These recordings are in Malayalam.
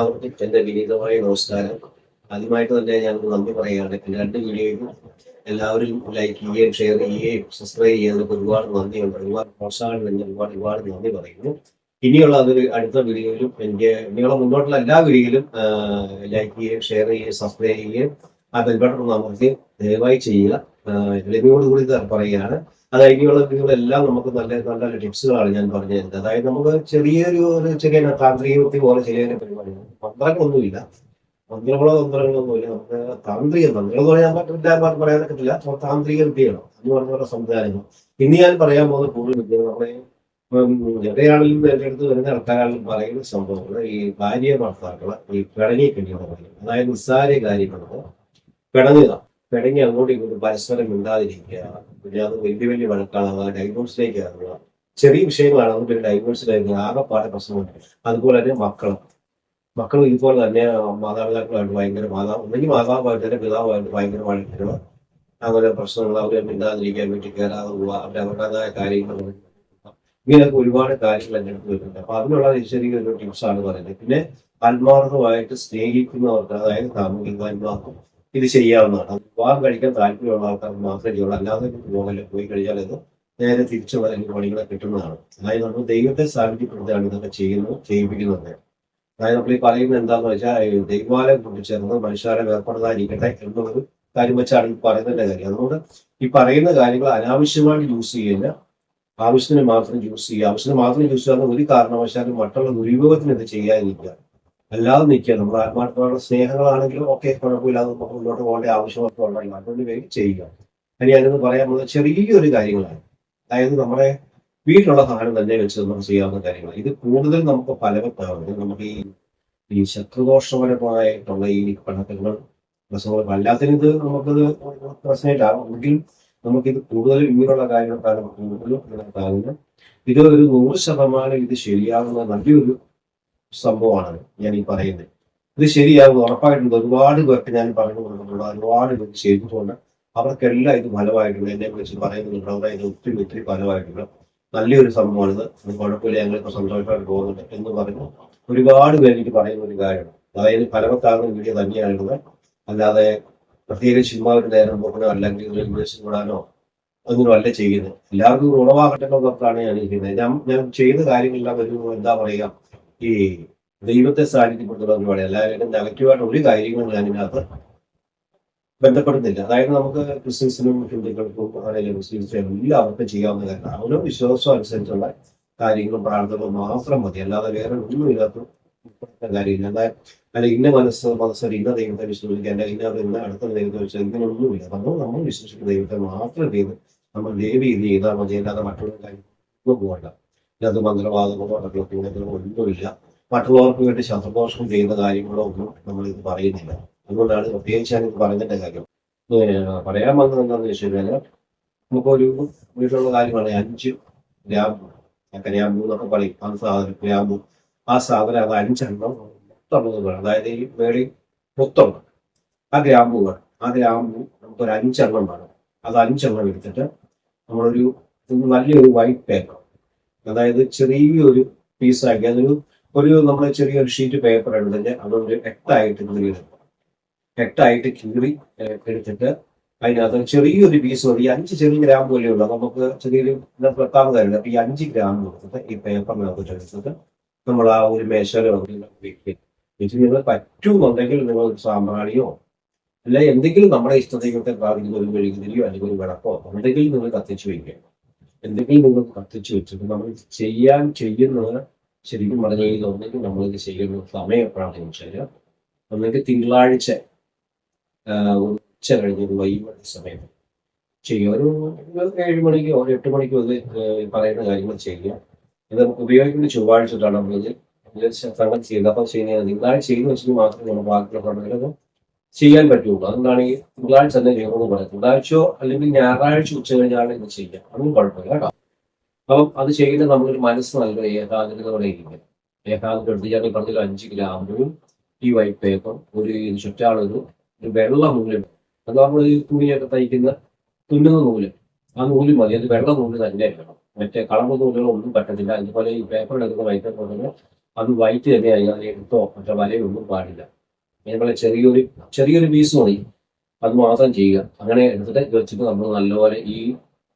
എല്ലാവർക്കും എന്റെ വിനീതമായ നമസ്കാരം. ആദ്യമായിട്ട് തന്നെ ഞാൻ നന്ദി പറയുകയാണ്. രണ്ട് വീഡിയോയും എല്ലാവരും ലൈക്ക് ചെയ്യുകയും ഷെയർ ചെയ്യുകയും സബ്സ്ക്രൈബ് ചെയ്യുന്നതിനൊക്കെ ഒരുപാട് നന്ദിയുണ്ട്. ഒരുപാട് പ്രോത്സാഹനം ഒരുപാട് ഒരുപാട് നന്ദി പറയുന്നു. ഇനിയുള്ള അതൊരു അടുത്ത വീഡിയോയിലും എനിക്ക് നിങ്ങളെ മുന്നോട്ടുള്ള എല്ലാ വീഡിയോയിലും ലൈക്ക് ചെയ്യുകയും ഷെയർ ചെയ്യുകയും സബ്സ്ക്രൈബ് ചെയ്യുകയും ആ ബെൽബട്ടൺ നമുക്ക് ദയവായി ചെയ്യുക. എളിമയോടുകൂടി പറയുകയാണ്. അത് ഇനിയുള്ള വീഡിയോകളെല്ലാം നമുക്ക് നല്ല നല്ല ടിപ്സുകളാണ് ഞാൻ പറഞ്ഞു തരുന്നത് അതായത് നമുക്ക് ചെറിയൊരു ഒരു ചെറിയ താന്ത്രികവൃത്തി പോലെ ചെറിയ പരിപാടിയാണ് മന്ത്രങ്ങളൊന്നുമില്ല. മന്ത്രങ്ങളോ തന്ത്രങ്ങളൊന്നുമില്ല. നമുക്ക് താന്ത്രിക തന്ത്രങ്ങൾ എന്ന് പറയാൻ പറ്റില്ല പറയാൻ പറ്റില്ല താന്ത്രിക വിദ്യകളോ എന്ന് പറഞ്ഞ സംവിധാനങ്ങൾ. ഇനി ഞാൻ പറയാൻ പോകുന്ന കൂടുതൽ വിദ്യകൾ നമ്മളെ എവിടെയാണെങ്കിലും എന്റെ അടുത്ത് വരുന്ന ആൾക്കാരും പറയുന്ന സംഭവങ്ങൾ. ഈ ഭാര്യ ഭർത്താക്കൾ ഈ പിണങ്ങി കഴിയുന്ന പറയും അതായത് നിസ്സാര കാര്യങ്ങളോ പിണങ്ങുക. പിണങ്ങി അങ്ങോട്ടും ഇങ്ങോട്ടും പരസ്പരം മിണ്ടാതിരിക്കുക. പിന്നെ അത് വലിയ വലിയ വഴക്കാണുക ഡൈവോഴ്സിലേക്ക് ആകുക ചെറിയ വിഷയങ്ങളാണ്. അതുകൊണ്ട് ഡൈവോഴ്സിലേക്ക് ആകെപ്പാടെ പ്രശ്നമുണ്ട്. അതുപോലെ തന്നെ മക്കളും. മക്കളും ഇതുപോലെ തന്നെ മാതാപിതാക്കളായിട്ട് ഭയങ്കര മാതാ ഒന്നെങ്കിൽ മാതാവായിട്ട് തന്നെ പിതാവായിട്ട് ഭയങ്കര വഴക്കുകൾ അങ്ങനെ പ്രശ്നങ്ങൾ അവരെ മിണ്ടാതിരിക്കാൻ വീട്ടിൽ കയറാതെ പോവുക. അവരുടെ അവരുടേതായ കാര്യങ്ങൾ ഇങ്ങനെയൊക്കെ ഒരുപാട് കാര്യങ്ങൾ എന്റെ അടുത്ത് വരുന്നുണ്ട്. അപ്പൊ അതിനുള്ള ചെറിയൊരു ടിപ്സാണ് പറയുന്നത്. പിന്നെ ആത്മാർത്ഥമായിട്ട് സ്നേഹിക്കുന്നവർക്ക് അതായത് കാമുകിന്മാർക്കും ഇത് ചെയ്യാവുന്നതാണ്. വിവാഹം കഴിക്കാൻ താല്പര്യമുള്ള ആൾക്കാർക്ക് മാത്രമേ ചെയ്യുള്ളൂ അല്ലാതെ പോകൽ പോയി കഴിഞ്ഞാൽ ഇത് നേരെ തിരിച്ചുള്ള പണികളെ കിട്ടുന്നതാണ്. അതായത് നമ്മൾ ദൈവത്തെ സാന്നിധ്യപ്പെടുത്തിയാണ് ഇതൊക്കെ ചെയ്യുന്നു ചെയ്യിപ്പിക്കുന്നത്. അതായത് നമ്മൾ ഈ പറയുന്നത് എന്താന്ന് വെച്ചാൽ ദൈവാലയം കൂട്ടിച്ചേർന്ന് മനുഷ്യരെ വേർപ്പെടുത്താതിരിക്കട്ടെ എന്നൊരു കാര്യം വെച്ചാണ് ഈ പറയുന്നതിന്റെ കാര്യം. അതുകൊണ്ട് ഈ പറയുന്ന കാര്യങ്ങൾ അനാവശ്യമായിട്ട് യൂസ് ചെയ്യില്ല ആവശ്യത്തിന് മാത്രം യൂസ് ചെയ്യുക. ആവശ്യത്തിന് മാത്രം യൂസ് ചെയ്യാതെ ഒരു കാരണവശാലും മറ്റുള്ള ദുരുപയോഗത്തിന് ഇത് ചെയ്യാതിരിക്കുക അല്ലാതെ നിൽക്കുക. നമ്മൾ ആത്മാർത്ഥമായ സ്നേഹങ്ങളാണെങ്കിലും ഓക്കെ കുഴപ്പമില്ലാതെ നമുക്ക് മുന്നോട്ട് പോകേണ്ട ആവശ്യമൊക്കെ ഉണ്ടെങ്കിൽ അതുകൊണ്ട് വേഗം ചെയ്യുക. ഇനി ഞാനിന്ന് പറയാൻ പോകുന്നത് ചെറിയൊരു കാര്യങ്ങളാണ്. അതായത് നമ്മുടെ വീട്ടിലുള്ള സാധനം തന്നെ വെച്ച് നമുക്ക് ചെയ്യാവുന്ന കാര്യങ്ങൾ ഇത് കൂടുതൽ നമുക്ക് ഫലവത്താവുന്നത് നമുക്ക് ഈ ഈ ശത്രുദോഷപരമായിട്ടുള്ള ഈ പണക്കങ്ങൾ പ്രശ്നങ്ങൾ അല്ലാത്തതിന് ഇത് നമുക്കത് പ്രശ്നമില്ലാകും എങ്കിലും നമുക്കിത് കൂടുതൽ ഇങ്ങനെയുള്ള കാര്യങ്ങൾക്കാണ് കൂടുതലും ഇതിനകത്താകുന്നത് ഇത് ഒരു നൂറ് ശതമാനം ഇത് ശരിയാകുന്ന നല്ലൊരു സംഭവമാണ് ഞാൻ ഈ പറയുന്നത്. ഇത് ശരിയാകും ഉറപ്പായിട്ടുണ്ട് ഒരുപാട് പേർക്ക് ഞാൻ പറഞ്ഞു കൊടുക്കുന്നുണ്ട് ഒരുപാട് പേർക്ക് ചെയ്തിട്ടുണ്ട്. അവർക്കെല്ലാം ഇത് ഫലമായിട്ടുണ്ട്. എന്നെ കുറിച്ച് പറയുന്നുണ്ട് അവരെ ഇത് ഒത്തിരി ഒത്തിരി ഫലമായിട്ടുണ്ട്. നല്ലൊരു സംഭവമാണ് ഇത്. ഇത് കുഴപ്പമില്ല ഞങ്ങളിപ്പോൾ സന്തോഷമായിട്ട് പോകുന്നുണ്ട് എന്ന് പറഞ്ഞു ഒരുപാട് പേര് എനിക്ക് പറയുന്ന ഒരു കാര്യമാണ്. അതായത് ഫലവത്താകുന്ന വീഡിയോ തന്നെയാണിത് അല്ലാതെ പ്രത്യേക ചുമ്മാ ഒരു നേരം പോകണോ അല്ലെങ്കിൽ ഒരു ഇൻവെസ്റ്റ് കൂടാനോ ഒന്നും അല്ല ചെയ്യുന്നത്. എല്ലാവർക്കും ഗുണമാകട്ടെ എന്നൊക്കെ ഞാൻ ഇരിക്കുന്നത്. ഞാൻ ഞാൻ ചെയ്യുന്ന കാര്യങ്ങളെല്ലാം ഒരു എന്താ പറയുക ഈ ദൈവത്തെ സാന്നിധ്യപ്പെടുത്തുന്ന പരിപാടി എല്ലാവരും നെഗറ്റീവായിട്ട് ഒരു കാര്യങ്ങളും ഞാൻ ഇതിനകത്ത് ബന്ധപ്പെടുന്നില്ല. അതായത് നമുക്ക് ക്രിസ്ത്യൻസിനും ഹിന്ദുക്കൾക്കും അല്ലെങ്കിൽ മുസ്ലിംസിനും എല്ലാവർക്കും ചെയ്യാവുന്ന കാര്യമാണ് ഓരോ വിശ്വാസം അനുസരിച്ചുള്ള കാര്യങ്ങളും പ്രാർത്ഥനകളും മാത്രം മതി. അല്ലാതെ വേറെ ഒന്നും ഉൾപ്പെടുത്തേണ്ട കാര്യമില്ല. അതായത് അല്ല ഇന്ന മനസ്സ് മനസ്സിൽ ഇന്ന ദൈവത്തെ വിശ്വസിക്കുക അല്ലെങ്കിൽ ഇന്ന ഇന്ന അടുത്ത ദൈവത്തെ വിശ്വസിക്കുക ഇങ്ങനെയൊന്നുമില്ല നമ്മൾ നമ്മൾ വിശ്വസിക്കുന്ന ദൈവത്തെ മാത്രം ചെയ്ത് നമ്മൾ ദേവി ഇത് ചെയ്താൽ മതി. അല്ലാതെ മറ്റുള്ള കാര്യം പോകണ്ട. ഇതിനകത്ത് മന്ത്രവാദങ്ങളോ അടക്കള കൂടങ്ങളോ ഒന്നുമില്ല. മറ്റുള്ളവർക്ക് വേണ്ടി ശത്രുദോഷം ചെയ്യുന്ന കാര്യങ്ങളോ ഒന്നും നമ്മൾ ഇത് പറയുന്നില്ല. അതുകൊണ്ടാണ് പ്രത്യേകിച്ച് ഞാൻ ഇത് പറയുന്നതിന്റെ കാര്യം. പറയാൻ വന്നത് എന്താണെന്ന് വെച്ച് കഴിഞ്ഞാൽ നമുക്കൊരു വീട്ടിലുള്ള കാര്യമാണ് അഞ്ച് ഗ്രാമ്പു ഗ്രാമ്പു എന്നൊക്കെ പറയും. ആ സാധനം ഗ്രാമ്പു ആ സാധനം അത് അഞ്ചെണ്ണം മൊത്തമുള്ളത് വേണം. അതായത് ഈ വേളി മൊത്തം ആ ഗ്രാമ്പു വേണം. ആ ഗ്രാമ്പു നമുക്കൊരു അഞ്ചെണ്ണം വേണം. അത് അഞ്ചെണ്ണം എടുത്തിട്ട് നമ്മളൊരു നല്ലൊരു വൈറ്റ് പേപ്പർ അതായത് ചെറിയൊരു പീസാക്കി അതൊരു ഒരു നമ്മൾ ചെറിയൊരു ഷീറ്റ് പേപ്പർ എടുത്തിട്ട് അതൊരു എട്ടായിട്ട് കീറി എട്ടായിട്ട് കീറി എടുത്തിട്ട് അതിനകത്ത് ചെറിയൊരു പീസ് മതി. അഞ്ച് ചെറിയ ഗ്രാം പോലെയുള്ള നമുക്ക് ചെറിയൊരു പത്താമത് കാര്യമില്ല. അപ്പൊ ഈ അഞ്ച് ഗ്രാം കൊടുത്തിട്ട് ഈ പേപ്പറിനകത്ത് എടുത്തിട്ട് നമ്മൾ ആ ഒരു മേശയിലോ വീട്ടിൽ നിങ്ങൾ പറ്റുമെന്നുണ്ടെങ്കിൽ നിങ്ങൾ ഒരു സാമ്പ്രാണിയോ അല്ല എന്തെങ്കിലും നമ്മുടെ ഇഷ്ടത്തേക്കൊക്കെ ബാധിക്കുന്ന ഒരു മെഴുകുതിരിയോ അല്ലെങ്കിൽ ഒരു വിളക്കോ എന്തെങ്കിലും നിങ്ങൾ കത്തിച്ചു വയ്ക്കുക എന്തെങ്കിലും നിങ്ങൾ കത്തിച്ചു വെച്ചിട്ട് നമ്മൾ ചെയ്യാൻ ചെയ്യുന്നത് ശരിക്കും പറഞ്ഞു കഴിഞ്ഞാൽ ഒന്നെങ്കിൽ നമ്മളിത് ചെയ്യുന്ന സമയം എപ്പോഴാണെന്ന് വെച്ചാൽ ഒന്നെങ്കിൽ തിങ്കളാഴ്ച ഉച്ച കഴിഞ്ഞ് ഒരു വൈകുന്നേര സമയം ചെയ്യുക. ഒരു ഏഴ് മണിക്കോ ഒരു എട്ട് മണിക്കോ ഇത് പറയുന്ന കാര്യങ്ങൾ ചെയ്യുക. ഇത് നമുക്ക് ഉപയോഗിക്കുന്ന ചൊവ്വാഴ്ച തൊട്ടാണ് നമ്മളിത്. സംഘം ചെയ്യുന്നത്. അപ്പോൾ ചെയ്യുന്നത് തിങ്കളാഴ്ച ചെയ്യുന്ന വെച്ചിട്ട് മാത്രമേ നമ്മൾ ബാക്കിയുള്ള പണികളൊക്കെ ചെയ്യാൻ പറ്റുള്ളൂ. അതുകൊണ്ടാണ് ഈ തിങ്കളാഴ്ച തന്നെ ചെയ്യണമെന്ന് പറയുന്നത്. തിങ്കളാഴ്ചയോ അല്ലെങ്കിൽ ഞായറാഴ്ച ഉച്ച കഴിഞ്ഞാണ് ഇത് ചെയ്യാം അതൊന്നും കുഴപ്പമില്ല കേട്ടോ. അപ്പം അത് ചെയ്യുന്ന നമ്മളൊരു മനസ്സ് നല്ല ഏകാഗ്രതയോടെ ഇരിക്കും ഏകാഗ്രത എടുത്ത് ഞാൻ പറഞ്ഞ അഞ്ച് ഗ്രാമ്പും ഈ വൈറ്റ് പേപ്പർ ഒരു ചുറ്റാളൊരു ഒരു വെള്ള നൂലും. അത് നമ്മൾ ഈ തുണിയൊക്കെ തയ്ക്കുന്ന തുന്നുന്ന നൂൽ. ആ നൂൽ മതി. അത് വെള്ള നൂൽ തന്നെ വേണം മറ്റേ കളർ നൂലുകളൊന്നും പറ്റത്തില്ല. അതുപോലെ ഈ പേപ്പർ എടുക്കുന്ന വൈറ്റ് പേപ്പർ അത് വൈറ്റ് തന്നെയായി അതിനെ എടുത്തോ മറ്റേ വലയൊന്നും പാടില്ല. നമ്മളെ ചെറിയൊരു ചെറിയൊരു പീസ് മതി. അത് മാത്രം ചെയ്യുക. അങ്ങനെ എടുത്തിട്ട് വെച്ചിട്ട് നമ്മൾ നല്ലപോലെ ഈ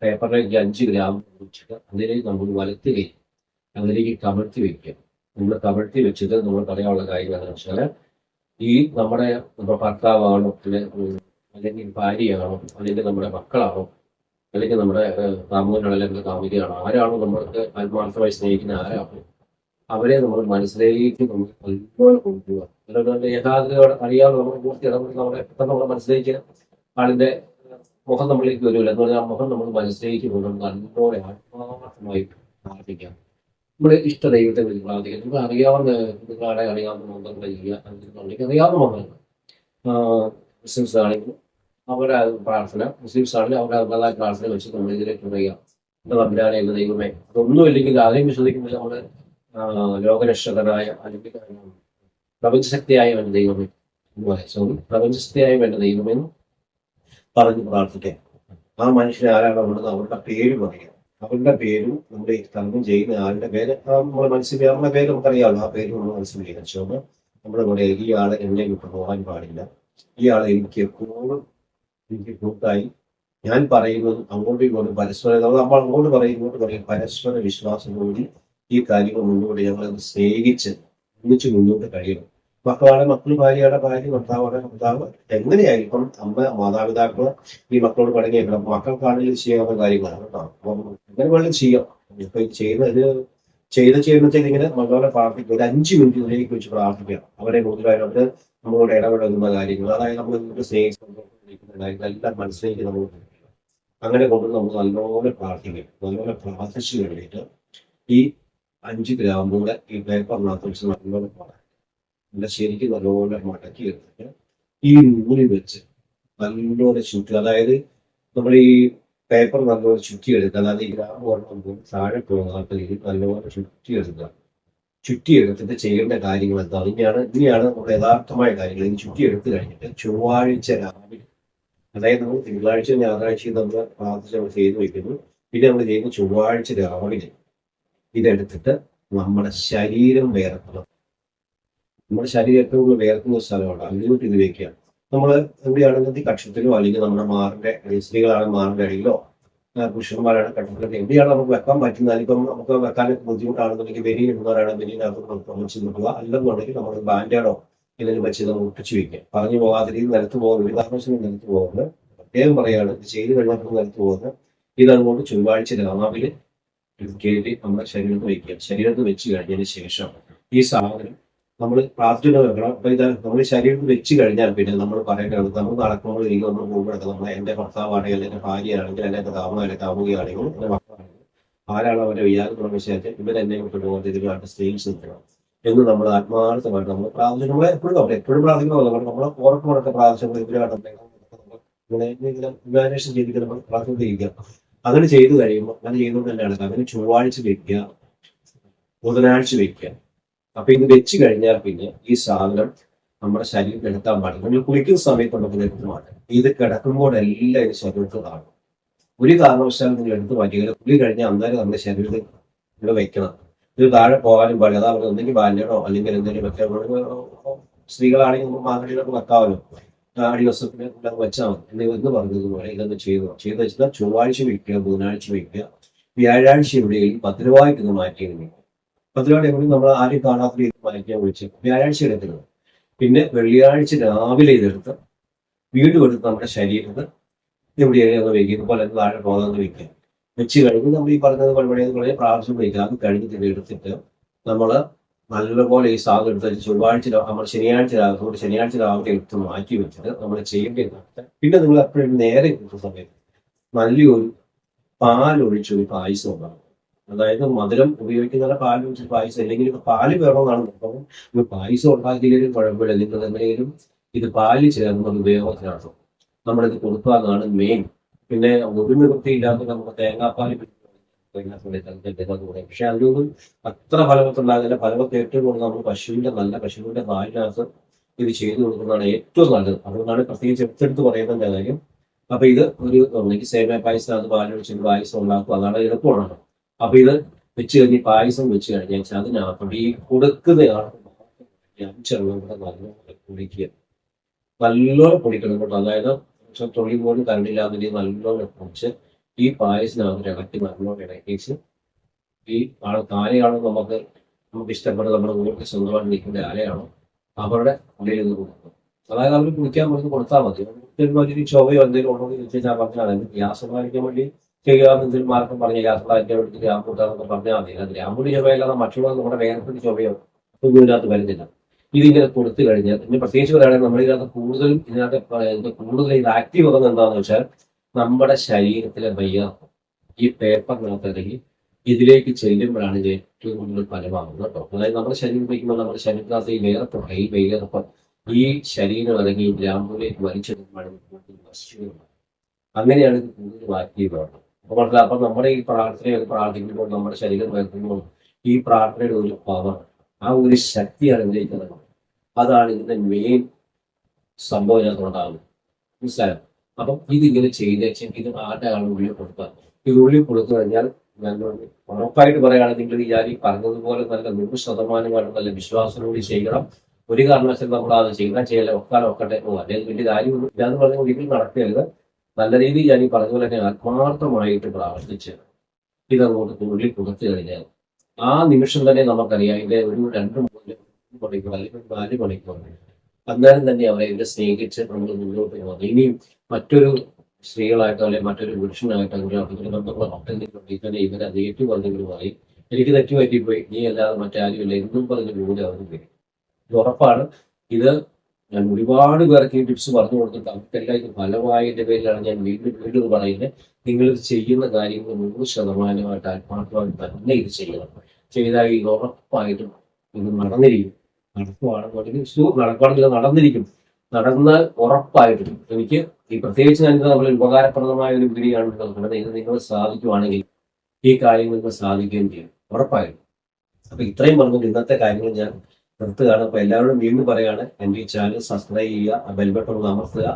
പേപ്പറിലേക്ക് അഞ്ച് ഗ്രാം വെച്ചിട്ട് അതിലേക്ക് നമ്മൾ വലത്തി കൈ അതിലേക്ക് കമഴ്ത്തി വെക്കുക. നമ്മൾ കമഴ്ത്തി വെച്ചിട്ട് നമ്മൾ പറയാനുള്ള കാര്യം എന്താണെന്ന് വെച്ചാൽ ഈ നമ്മുടെ ഇപ്പോൾ ഭർത്താവാണോ അല്ലെങ്കിൽ ഭാര്യയാണോ അല്ലെങ്കിൽ നമ്മുടെ മക്കളാണോ അല്ലെങ്കിൽ നമ്മുടെ കാമുകനാണോ അല്ലെങ്കിൽ കാമുകയാണോ ആരാണോ നമ്മൾക്ക് ആത്മാർത്ഥമായി സ്നേഹിക്കുന്ന ആരാണോ അവരെ നമ്മൾ മനസ്സിലേക്ക് നമ്മൾ നല്ലപോലെ കൊണ്ടുപോകുക അതുകൊണ്ട് അറിയാതെ നമ്മൾ പൂർത്തി ഇടപെടുന്ന നമ്മളെ പെട്ടെന്ന് നമ്മൾ മനസ്സിലേക്ക് ആളിന്റെ മുഖം നമ്മളിലേക്ക് വരില്ല എന്ന് പറഞ്ഞാൽ മുഖം നമ്മൾ മനസ്സിലേക്ക് കൊണ്ടുവന്ന് നല്ലപോലെ ആത്മാർത്ഥമായി പ്രാർത്ഥിക്കാം. നമ്മുടെ ഇഷ്ട ദൈവത്തെ വിളിച്ച് പ്രാർത്ഥിക്കാം. നമുക്ക് അറിയാവുന്ന നിങ്ങളെ അറിയാവുന്ന മന്ത്രങ്ങൾ ചെയ്യുക. അറിയാവുന്ന മന്ത്രങ്ങൾ. മുസ്ലിംസ് ആണെങ്കിലും അവരുടെ പ്രാർത്ഥന മുസ്ലിംസ് ആണെങ്കിൽ അവരുടെ അവരുടേതായ പ്രാർത്ഥന വെച്ച് നമ്മൾ ഇതിലേക്ക് പറയാം തമ്പുരാനെ എന്ന ദൈവമേ അതൊന്നും ഇല്ലെങ്കിൽ ആരെയും വിശ്വസിക്കുമ്പോൾ നമ്മൾ ലോകരക്ഷകനായ അല്ലെങ്കിൽ പ്രപഞ്ചശക്തിയായ വേണ്ട ദൈവമേ സോറി പ്രപഞ്ചശക്തിയായ വേണ്ട ദൈവമേ എന്ന് പറഞ്ഞ് പ്രാർത്ഥിക്കാം. ആ മനുഷ്യൻ ആരാണ് ഉള്ളത് അവരുടെ പേര് അറിയാം. അവരുടെ പേരും നമ്മുടെ കർമ്മം ചെയ്യുന്ന ആളുടെ പേര്? നമ്മുടെ മനസ്സിൽ അവരുടെ പേര് നമുക്കറിയാമല്ലോ. ആ പേര് നമ്മൾ മനസ്സിൽ വിചാരിച്ചോണ്ട് നമ്മുടെ കൂടെ ഈ ആൾ എന്നെ വിട്ടു പോകാൻ പാടില്ല. ഈ ആൾ എനിക്ക് എപ്പോഴും എനിക്ക് കൂട്ടായി. ഞാൻ പറയുന്നത് അങ്ങോട്ടും ഇങ്ങോട്ടും പരസ്പരം നമ്മൾ അങ്ങോട്ട് പറയും ഇങ്ങോട്ട് പറയും പരസ്പര വിശ്വാസത്തോടെ ഈ കാര്യങ്ങൾ മുന്നോട്ട് ഞങ്ങൾ സ്നേഹിച്ച് ഒന്നിച്ച് മുന്നോട്ട് കഴിയണം. മക്കളാണ് മക്കൾ ഭാര്യയുടെ ഭാര്യ ഭർത്താവാണ് ഭർത്താവ്. എങ്ങനെയായിരിക്കും അമ്മ മാതാപിതാക്കൾ ഈ മക്കളോട് പഠിക്കണം മക്കൾക്കാണെങ്കിലും ചെയ്യാവുന്ന കാര്യങ്ങളാണ് കേട്ടോ. അപ്പം എങ്ങനെ വേണമെങ്കിലും ചെയ്യാം. ഇപ്പൊ ചെയ്യുന്ന ഇത് ചെയ്ത് ചെയ്യുമ്പോഴത്തേക്ക് ഇങ്ങനെ മകളെ പ്രാർത്ഥിക്കുക ഒരു അഞ്ച് മിനിറ്റ് ഇതിലേക്ക് വെച്ച് പ്രാർത്ഥിക്കുക അവരെ കൂടുതലായിട്ട് അവർ നമ്മളോട് ഇടപെടുന്ന കാര്യങ്ങൾ. അതായത് നമ്മൾ സ്നേഹിക്കുന്ന കാര്യങ്ങൾ എല്ലാം മനസ്സിലേക്ക് നമ്മൾ അങ്ങനെ കൊണ്ട് നമ്മൾ നല്ലപോലെ പ്രാർത്ഥിക്കും നല്ലപോലെ പ്രാർത്ഥിച്ചു കഴിഞ്ഞിട്ട് ഈ അഞ്ച് ഗ്രാം കൂടെ ഈ പേപ്പറിനകത്ത് വെച്ച് നല്ലപോലെ നല്ല ശരിക്കും നല്ലപോലെ മടക്കി എടുത്തിട്ട് ഈ നൂലിൽ വെച്ച് നല്ലപോലെ ചുറ്റി അതായത് നമ്മൾ ഈ പേപ്പർ നല്ലപോലെ ചുറ്റിയെടുക്കുക അതായത് ഈ ഗ്രാം ഓർമ്മ താഴെ പോകാത്ത രീതിയിൽ നല്ലപോലെ ചുറ്റിയെടുക്കുക. ചുറ്റിയെടുത്തിട്ട് ചെയ്യേണ്ട കാര്യങ്ങൾ എന്താ ഇങ്ങനെയാണ് ഇങ്ങനെയാണ് നമ്മുടെ യഥാർത്ഥമായ കാര്യങ്ങൾ. ഇനി ചുറ്റിയെടുത്ത് കഴിഞ്ഞിട്ട് ചൊവ്വാഴ്ച രാവിലെ അതായത് നമ്മൾ തിങ്കളാഴ്ച ഞായറാഴ്ച നമ്മൾ പ്രാർത്ഥന ചെയ്തു വയ്ക്കുന്നു പിന്നെ നമ്മൾ ചെയ്യുന്ന ചൊവ്വാഴ്ച രാവിലെ ഇതെടുത്തിട്ട് നമ്മുടെ ശരീരം വേർക്കണം. നമ്മുടെ ശരീരം ഏറ്റവും കൂടുതൽ വേർക്കുന്ന സ്ഥലമാണ്. അതിലോട്ട് ഇത് വയ്ക്കുകയാണ് നമ്മൾ എവിടെയാണെങ്കിൽ കക്ഷത്തിലോ അല്ലെങ്കിൽ നമ്മുടെ മാറിന്റെ സ്ത്രീകളാണ് മാറിന്റെ അടിയിലോ പുരുഷന്മാരാണ് കക്ഷത്തിലൊക്കെ എവിടെയാണ് നമുക്ക് വെക്കാൻ പറ്റുന്നത്? ഇപ്പം നമുക്ക് വെക്കാനൊക്കെ ബുദ്ധിമുട്ടാണെന്നുണ്ടെങ്കിൽ വെരിയിൽ ഇടുന്നവരാണ് വെരിയിനകത്ത് വെച്ച് നിൽക്കുക അല്ലെന്നുണ്ടെങ്കിൽ നമ്മൾ ബാൻഡേഡോ എന്തെങ്കിലും വെച്ച് നമ്മൾ ഒട്ടിച്ചു വയ്ക്കുക പറഞ്ഞു പോകാത്ത രീതിയിൽ നിലത്ത് പോകുന്നത് ഒരു നിലത്ത് പോകുന്നത് പ്രത്യേകം പറയുകയാണ് ഇത് ചെയ്ത് കഴിഞ്ഞാൽ നിലത്ത് പോകുന്നത് ഇതതുകൊണ്ട് ചൊവ്വാഴ്ച രാവിലെ ഇത് കയറി നമ്മുടെ ശരീരത്ത് വയ്ക്കുക ശരീരത്ത് വെച്ച് കഴിഞ്ഞതിന് ശേഷം ഈ സാധനം നമ്മൾ പ്രാർത്ഥന വെക്കണം. അപ്പൊ ഇത് നമ്മൾ ശരീരത്തിൽ വെച്ച് കഴിഞ്ഞാൽ പിന്നെ നമ്മൾ പറയേണ്ടത് നമ്മൾ നടക്കുമ്പോൾ എനിക്ക് നമ്മൾ പോകുമ്പോഴൊക്കെ നമ്മൾ എന്റെ ഭർത്താവാണെങ്കിൽ എന്റെ ഭാര്യയാണെങ്കിൽ എന്റെ അല്ലെ കാമുകയാണെങ്കിൽ എന്റെ മക്കളാണെങ്കിൽ ആരാണ് അവരുടെ വിചാരം വിഷയത്തിൽ ഇവരെന്നെ കൊണ്ട് പോകുന്നത് ഇതിനായിട്ട് സ്ത്രീസ് നിൽക്കണം എന്ന് നമ്മൾ ആത്മാർത്ഥമായിട്ട് നമ്മൾ പ്രാർത്ഥന നമ്മളെ എപ്പോഴും അവിടെ എപ്പോഴും പ്രാർത്ഥിക്കണം നമ്മൾ നമ്മളെ ഓർക്കുമ്പോഴൊക്കെ പ്രാർത്ഥന നമ്മൾ ഇങ്ങനെ ഇമാജിനേഷൻ ചെയ്തിട്ട് നമ്മൾ പ്രാർത്ഥന ചെയ്യുക അങ്ങനെ ചെയ്തു കഴിയുമ്പോൾ അങ്ങനെ ചെയ്തുകൊണ്ട് തന്നെയാണ് അങ്ങനെ ചൊവ്വാഴ്ച വെക്കുക ബുധനാഴ്ച വെക്കുക അപ്പൊ ഇത് വെച്ച് കഴിഞ്ഞാൽ പിന്നെ ഈ സാധനം നമ്മുടെ ശരീരം കിടത്താൻ പാടില്ല. നമ്മൾ കുളിക്കുന്ന സമയത്ത് നമുക്ക് എടുത്ത് മാറ്റാം ഇത് കിടക്കുമ്പോഴെല്ലാം ഇത് ശരീരത്തിൽ കാണും. ഒരു കാരണവശാലും നിങ്ങൾ എടുത്ത് മാറ്റിയാൽ കുളി കഴിഞ്ഞാൽ അന്നേരം നമ്മുടെ ശരീരത്തിൽ ഇവിടെ വെക്കണം. ഇത് താഴെ പോകാനും പാടില്ല. അതാ പറഞ്ഞത്. ഒന്നെങ്കിൽ ബാല്യണോ അല്ലെങ്കിൽ എന്തെങ്കിലും വെക്കാൻ സ്ത്രീകളാണെങ്കിൽ മാങ്ങടിയിലൊക്കെ വെക്കാമല്ലോ. അടിവസത്തിന് വെച്ചാൽ മതി എന്ന് ഇന്ന് പറഞ്ഞതുപോലെ ഇതൊന്ന് ചെയ്തു ചെയ്തു വെച്ചാൽ ചൊവ്വാഴ്ച വയ്ക്കുക ബുധനാഴ്ച വയ്ക്കുക വ്യാഴാഴ്ച എവിടെയും ഭദ്രമായിട്ട് ഇത് മാറ്റിയിരുന്നു ഭദ്രമായിട്ട് എവിടെ നമ്മൾ ആരും കാണാത്ത രീതിയിൽ മാറ്റിയാൽ വിളിച്ച് വ്യാഴാഴ്ച എടുക്കുന്നത് പിന്നെ വെള്ളിയാഴ്ച രാവിലെ ഇതെടുത്ത് വീട് എടുത്ത് നമ്മുടെ ശരീരത്ത് ഒന്ന് വയ്ക്കുക ഇതുപോലെ താഴെ പോകാതെ വയ്ക്കുക. വെച്ച് കഴിഞ്ഞ് നമ്മൾ ഈ പറഞ്ഞത് പഴയ പോലെ പ്രാവശ്യം വയ്ക്കുക അത് കഴിഞ്ഞിട്ട് ഇത് എടുത്തിട്ട് നമ്മൾ നല്ലപോലെ ഈ സാധനം എടുത്ത് ചൊവ്വാഴ്ച നമ്മൾ ശനിയാഴ്ച രാവിലെ ശനിയാഴ്ച രാവിലെ എടുത്ത് മാറ്റി വെച്ചിട്ട് നമ്മൾ ചെയ്യേണ്ടത് പിന്നെ നിങ്ങൾ എപ്പോഴും നേരെ കിട്ടുന്ന സമയത്ത് നല്ലൊരു പാലൊഴിച്ചൊരു പായസം ഉണ്ടാകും അതായത് മധുരം ഉപയോഗിക്കുന്ന പാൽ ഒഴിച്ച് പായസം അല്ലെങ്കിൽ പാൽ വേണമെന്നാണ് നോക്കുന്നത് ഇപ്പൊ പായസം ഉണ്ടാക്കിയാലും കുഴപ്പമില്ല. നിങ്ങൾ എന്തെങ്കിലും ഇത് പാൽ ചേർന്നത് ഉപയോഗത്തിനാണ് നമ്മളിത് കൊടുക്കാന്നാണ് മെയിൻ പിന്നെ ഒരു നിവൃത്തിയില്ലാത്ത നമുക്ക് തേങ്ങാപ്പാൽ പക്ഷെ അതിനൊന്നും അത്ര ഫലവത്തുണ്ടാകില്ല ഫലവത്ത് ഏറ്റവും കൂടുതൽ നമ്മൾ പശുവിന്റെ നല്ല പശുവിന്റെ പാലിനകത്ത് ഇത് ചെയ്തു കൊടുക്കുന്നതാണ് ഏറ്റവും നല്ലത്. അതുകൊണ്ടാണ് പ്രത്യേകിച്ച് എടുത്തെടുത്ത് പറയുന്നതിന്റെ കാര്യം. അപ്പൊ ഇത് ഒരു ഒന്നെങ്കിൽ സേമിയ പായസം അത് പാലൊഴിച്ച് പായസം ഉണ്ടാക്കും. അതാണ് എളുപ്പമാണ്. അപ്പൊ ഇത് വെച്ച് കഴിഞ്ഞ് പായസം വെച്ച് കഴിഞ്ഞാൽ വെച്ചാൽ അതിനകത്തോട്ട് ഈ കൊടുക്കുന്നയാൾക്ക് അഞ്ചെണ്ണം കൂടെ നല്ലോണം കുടിക്കുക നല്ലോണം പൊടിക്കണം കേട്ടോ. അതായത് തൊഴിൽ പോലും കണ്ടില്ലാത്ത രീതിയിൽ നല്ലോണം പൊടിച്ച് ഈ പായസത്തിനകത്ത് ഇളക്കി നല്ലോണം ഇളക്കിച്ച് ഈ ആൾ താരയാണോ നമുക്ക് നമുക്ക് ഇഷ്ടപ്പെട്ട നമ്മുടെ ഊർക്ക് സ്വന്തമായിട്ട് നിൽക്കുന്ന ആരെയാണോ അവരുടെ ഉള്ളിൽ നിന്ന് കൊടുക്കും. അതായത് അവർ കുടിക്കാൻ പറഞ്ഞ് കൊടുത്താൽ മതി. ഒരു ചൊവയോ എന്തെങ്കിലും ഉണ്ടോ എന്ന് ചോദിച്ചാൽ പറഞ്ഞാൽ അതിന് ഗ്യാസ് പാലിക്കാൻ വേണ്ടി ചെയ്യുക എന്തെങ്കിലും മാർഗം പറഞ്ഞ ഗ്യാസ് പാലിക്കാൻ വേണ്ടി ഗ്രാമ്പ് കൂട്ടാന്നൊക്കെ പറഞ്ഞാൽ മതി. അത് ഗ്രാമ്പൂടി ചൊവയല്ലാതെ മറ്റുള്ള നമ്മുടെ വേനൽപ്പിന് ചൊവയോ ഇതിനകത്ത് വരുന്നില്ല. ഇതിങ്ങനെ കൊടുത്തു കഴിഞ്ഞാൽ പിന്നെ പ്രത്യേകിച്ച് പറയുകയാണെങ്കിൽ നമ്മളിതിനകത്ത് കൂടുതലും ഇതിനകത്ത് കൂടുതൽ ഇത് ആക്റ്റീവ് ആകുന്നത് എന്താണെന്ന് വെച്ചാൽ നമ്മുടെ ശരീരത്തിലെ വയ്യാത്ത ഈ പേപ്പറിനകത്ത് അല്ലെങ്കിൽ ഇതിലേക്ക് ചെല്ലുമ്പോഴാണ് ഇത് ഏറ്റവും കൂടുതൽ ഫലമാകുന്നത് കേട്ടോ. അതായത് നമ്മുടെ ശരീരം വയ്ക്കുമ്പോൾ നമ്മുടെ ശരീരത്തിനകത്ത് ഈ വേറെ ഈ വേർപ്പ് ഈ ശരീരം അല്ലെങ്കിൽ ഈ ഗ്രാമ്പിലേക്ക് വലിച്ചെടുക്കുമ്പോഴാണ് അങ്ങനെയാണ് ഇത് കൂടുതൽ ആക്റ്റീവ് ആവുന്നത് അപ്പൊ മനസ്സിലായി അപ്പൊ നമ്മുടെ ഈ പ്രാർത്ഥന പ്രാർത്ഥിക്കുമ്പോൾ നമ്മുടെ ശരീരം വരുത്തുമ്പോൾ ഈ പ്രാർത്ഥനയുടെ ഒരു പവർ ആ ഒരു ശക്തിയാണ് ഇതിലേക്ക് അതാണ് ഇതിന്റെ മെയിൻ സംഭവം ഇതിനകത്ത് ഉണ്ടാകുന്നത്. മനസ്സിലായോ? അപ്പം ഇതിങ്ങനെ ചെയ്ത് ഇത് ആരുടെ ആൾ ഉള്ളിൽ കൊടുക്കുക ഇത് ഉള്ളിൽ കൊടുത്തു കഴിഞ്ഞാൽ ഞാൻ ഉറപ്പായിട്ട് പറയുകയാണെങ്കിൽ നിങ്ങൾ ഈ ഞാൻ ഈ പറഞ്ഞതുപോലെ നല്ല നൂറ് ശതമാനമായിട്ട് നല്ല വിശ്വാസത്തോടെ ചെയ്യണം. ഒരു കാരണവശാലും നമ്മൾ അത് ചെയ്താൽ ചെയ്യല ഒക്കാലം ഒക്കട്ടെ. ഓ അല്ലെങ്കിൽ വലിയ കാര്യമൊന്നും ഇല്ലാന്ന് പറഞ്ഞ ഒരിക്കലും നടക്കരുത്. നല്ല രീതിയിൽ ഞാൻ ഈ പറഞ്ഞതുപോലെ തന്നെ ആത്മാർത്ഥമായിട്ട് പ്രാർത്ഥിച്ച് ഇതങ്ങോട്ട് ഉള്ളിൽ കൊടുത്തു കഴിഞ്ഞാൽ ആ നിമിഷം തന്നെ നമുക്കറിയാം ഇതിന്റെ ഒരു രണ്ട് മൂന്ന് മണിക്കൂർ അല്ലെങ്കിൽ നാല് മണിക്കൂർ അന്നേരം തന്നെ അവരെ ഇവരെ സ്നേഹിച്ച് നമ്മൾ മുന്നോട്ട് പോകുന്നത് ഇനിയും മറ്റൊരു സ്ത്രീകളായിട്ടോ അല്ലെങ്കിൽ മറ്റൊരു പുരുഷനായിട്ടോ ബന്ധങ്ങളോ മറ്റെന്തെങ്കിലും തന്നെ ഇവരെ അത് ഏറ്റുപറഞ്ഞവരുമായി എനിക്ക് തെറ്റുപറ്റിപ്പോയി. നീ അല്ലാതെ മറ്റാരുമില്ല. എന്നും പറഞ്ഞ് കൂടെ അവർ വരും. ഇത് ഉറപ്പാണ്. ഇത് ഞാൻ ഒരുപാട് പേർക്ക് ഈ ടിപ്സ് പറഞ്ഞു കൊടുത്തിട്ട് അവർക്കെല്ലാം ഇത് ഫലമായതിന്റെ പേരിലാണ് ഞാൻ വീണ്ടും വീണ്ടും പറയുന്നത്. നിങ്ങൾ ഇത് ചെയ്യുന്ന കാര്യങ്ങൾ നൂറ് ശതമാനമായിട്ട് ആത്മാർത്ഥമായിട്ട് തന്നെ ഇത് ചെയ്യണം. ചെയ്താൽ ഇത് ഉറപ്പായിട്ടും ഇത് നടന്നിരിക്കും. നടക്കുവാണെന്നുണ്ടെങ്കിൽ ഷൂ നടക്കുവാണെങ്കിൽ നടന്നിരിക്കും. നടന്നാൽ ഉറപ്പായിട്ടും എനിക്ക് ഈ പ്രത്യേകിച്ച് ഞാൻ നമ്മൾ ഉപകാരപ്രദമായ ഒരു വീഡിയോയാണ് നിൽക്കുന്നത് ഇത് നിങ്ങൾ സാധിക്കുവാണെങ്കിൽ ഈ കാര്യങ്ങൾ നിങ്ങൾ സാധിക്കുകയും ചെയ്യും. ഉറപ്പായിട്ടും. അപ്പൊ ഇത്രയും പറഞ്ഞുകൊണ്ട് ഇന്നത്തെ കാര്യങ്ങൾ ഞാൻ നിർത്തുകയാണ്. അപ്പൊ എല്ലാവരോടും വീണ്ടും പറയാണ് എന്റെ ഈ ചാനൽ സബ്സ്ക്രൈബ് ചെയ്യുക ബെൽബട്ടൺ അമർത്തുക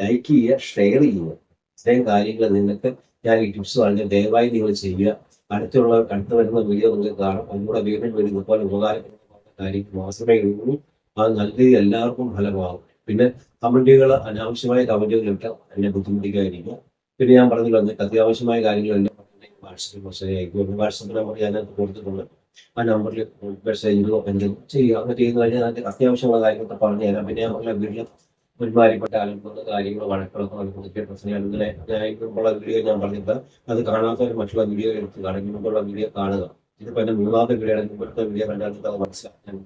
ലൈക്ക് ചെയ്യുക ഷെയർ ചെയ്യുക. ഇത്രയും കാര്യങ്ങൾ നിങ്ങൾക്ക് ഞാൻ ഈ ടിപ്സ് പറഞ്ഞു ദയവായി നിങ്ങൾ ചെയ്യുക. അടുത്തുള്ള അടുത്ത് വരുന്ന വീഡിയോ നിങ്ങൾക്ക് കാണും. അതിലൂടെ വീണ്ടും വീണ്ടും ഇതുപോലെ ഉപകാരപ്രദമായ കാര്യങ്ങൾ മാത്രമേ ഉള്ളൂ അത് നല്ല രീതിയിൽ എല്ലാവർക്കും ഫലമാകും. പിന്നെ കമന്റുകൾ അനാവശ്യമായ കമന്റുകൾ ഇട്ടാൽ എന്നെ ബുദ്ധിമുട്ടിക്കാതിരിക്കുക. പിന്നെ ഞാൻ പറഞ്ഞു നിങ്ങൾക്ക് അത്യാവശ്യമായ കാര്യങ്ങളെല്ലാം വാട്സപ്പിൽ മെസ്സേജ് അയക്കും. വാട്സപ്പ് നമ്പർ ഞാൻ കൊടുത്തിട്ടുണ്ട്. ആ നമ്പറിൽ മെസ്സേജിലോ എന്തെങ്കിലും ചെയ്യുക അങ്ങനെ ചെയ്ത് കഴിഞ്ഞാൽ അതിന്റെ അത്യാവശ്യമുള്ള കാര്യങ്ങളൊക്കെ പറഞ്ഞു തരാം. പിന്നെ ഞാൻ പറഞ്ഞ വീട്ടിൽ ഒരുമാതിരിപ്പെട്ട അലമ്പുന്ന കാര്യങ്ങൾ വഴക്കുകളൊക്കെ നമുക്ക് പ്രശ്നം അങ്ങനെ ഞാൻ വീഡിയോ ഞാൻ പറഞ്ഞിട്ട് അത് കാണാത്തവർ മറ്റുള്ള വീഡിയോ എടുത്ത് കാണും മുമ്പുള്ള വീഡിയോ കാണുക. ഇതിപ്പോ എന്റെ മൂന്നാമത്തെ വീഡിയോ ഇവിടുത്തെ വീട് കണ്ടാൽ അത്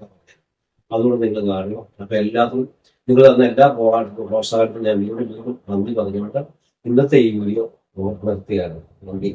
അതുകൊണ്ട് നിങ്ങൾ കാണുക. അപ്പൊ എല്ലാത്തിനും നിങ്ങൾ തന്ന എല്ലാ പ്രോത്സാഹനത്തിനും ഞാൻ വീണ്ടും വീണ്ടും നന്ദി പറഞ്ഞുകൊണ്ട് ഇന്നത്തെ ഈ വീഡിയോ നിർത്തുകയാണ് നന്ദി.